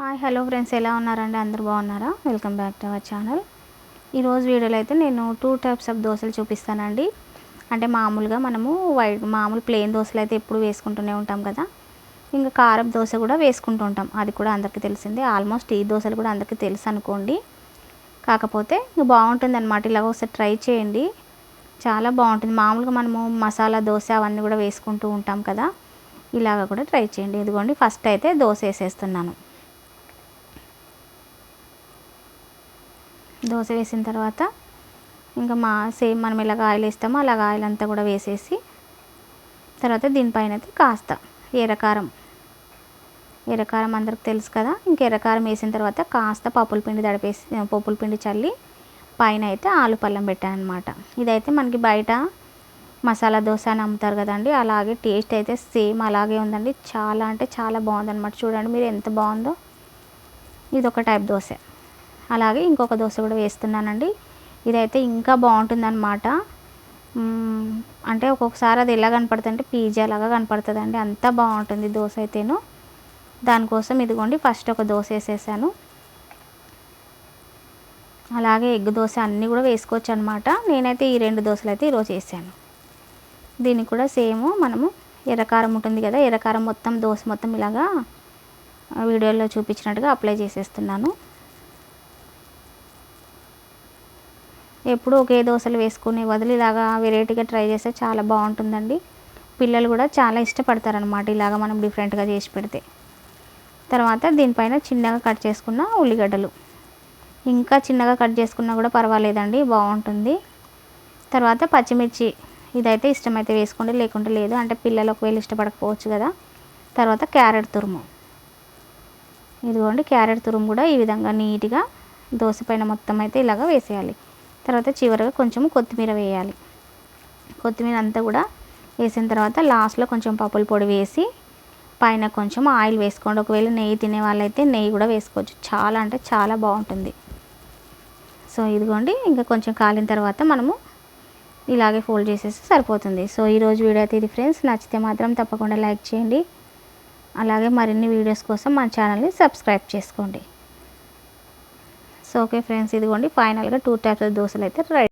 Hi hello friends ఎలా ఉన్నారండి? అందరు బాగున్నారా? Welcome back to our channel. ఈరోజు వీడియోలో అయితే నేను టూ టైప్స్ ఆఫ్ దోశలు చూపిస్తానండి. అంటే మామూలుగా మనము వైట్ మామూలు ప్లెయిన్ దోశలు అయితే ఎప్పుడు వేసుకుంటూనే ఉంటాం కదా. ఇంకా కారం దోశ కూడా వేసుకుంటూ ఉంటాం. అది కూడా అందరికీ తెలిసిందే. ఆల్మోస్ట్ ఈ దోశలు కూడా అందరికీ తెలుసు అనుకోండి. కాకపోతే ఇంక బాగుంటుంది అనమాట ఇలాగ ఒకసారి ట్రై చేయండి. చాలా బాగుంటుంది. మామూలుగా మనము మసాలా దోశ అవన్నీ కూడా వేసుకుంటూ ఉంటాం కదా. ఇలాగ కూడా ట్రై చేయండి. ఇదిగోండి ఫస్ట్ అయితే దోశ వేసేస్తున్నాను. దోశ వేసిన తర్వాత ఇంకా మా సేమ్ మనం ఎలాగ ఆయిల్ వేస్తామో అలాగ ఆయిల్ అంతా కూడా వేసేసి తర్వాత దీనిపైన అయితే కాస్త ఎర్రకారం. ఎర్రకారం అందరికి తెలుసు కదా? ఇంకా ఎర్రకారం వేసిన తర్వాత కాస్త పప్పుల పిండి తడిపేసి పప్పుల పిండి చల్లి పైన అయితే ఆలు పళ్ళం పెట్టాను అనమాట ఇదైతే మనకి బయట మసాలా దోశ అని అమ్ముతారు కదండి అలాగే టేస్ట్ అయితే సేమ్ అలాగే ఉందండి. చాలా అంటే చాలా బాగుందన్నమాట. చూడండి మీరు ఎంత బాగుందో. ఇది ఒక టైప్ దోశ. అలాగే ఇంకొక దోశ కూడా వేస్తున్నానండి. ఇదైతే ఇంకా బాగుంటుందన్నమాట. అంటే ఒక్కొక్కసారి అది ఎలా కనపడుతుంది అంటే పిజ్జా లాగా కనపడుతుంది అండి అంత బాగుంటుంది దోశ అయితేను. దానికోసం ఇదిగోండి ఫస్ట్ ఒక దోశ వేసేసాను. అలాగే ఎగ్ దోశ అన్నీ కూడా వేసుకోవచ్చు అనమాట నేనైతే ఈ రెండు దోశలు అయితే ఈరోజు వేసాను. దీనికి కూడా సేమ్ మనము ఎర్రకారం ఉంటుంది కదా ఎర్రకారం మొత్తం దోశ మొత్తం ఇలాగా వీడియోలో చూపించినట్టుగా అప్లై చేసేస్తున్నాను. ఎప్పుడు ఒకే దోశలు వేసుకునే వదిలి ఇలాగా వెరైటీగా ట్రై చేస్తే చాలా బాగుంటుందండి. పిల్లలు కూడా చాలా ఇష్టపడతారనమాట ఇలాగ మనం డిఫరెంట్గా చేసి పెడితే. తర్వాత దీనిపైన చిన్నగా కట్ చేసుకున్న ఉల్లిగడ్డలు. ఇంకా చిన్నగా కట్ చేసుకున్నా కూడా పర్వాలేదండి బాగుంటుంది. తర్వాత పచ్చిమిర్చి ఇదైతే ఇష్టమైతే వేసుకోండి లేకుంటే లేదు. అంటే పిల్లలు ఒకవేళ ఇష్టపడకపోవచ్చు కదా. తర్వాత క్యారెట్ తురుము. ఇదిగోండి క్యారెట్ తురుము కూడా ఈ విధంగా నీట్గా దోశ పైన మొత్తం అయితే ఇలాగ వేసేయాలి. తర్వాత చివరిగా కొంచెం కొత్తిమీర వేయాలి. కొత్తిమీర అంతా కూడా వేసిన తర్వాత లాస్ట్లో కొంచెం పప్పుల పొడి వేసి పైన కొంచెం ఆయిల్ వేసుకోండి. ఒకవేళ నెయ్యి తినే వాళ్ళైతే నెయ్యి కూడా వేసుకోవచ్చు. చాలా అంటే చాలా బాగుంటుంది. సో ఇదిగోండి. ఇంకా కొంచెం కాలిన తర్వాత మనము ఇలాగే ఫోల్డ్ చేసేసి సరిపోతుంది. సో ఈరోజు వీడియో అయితే ఇది ఫ్రెండ్స్. నచ్చితే మాత్రం తప్పకుండా లైక్ చేయండి. అలాగే మరిన్ని వీడియోస్ కోసం మన ఛానల్ని సబ్స్క్రైబ్ చేసుకోండి. సో ఓకే ఫ్రెండ్స్ ఇదిగోండి ఫైనల్గా టూ టైప్స్ దోశలు అయితే రెడీ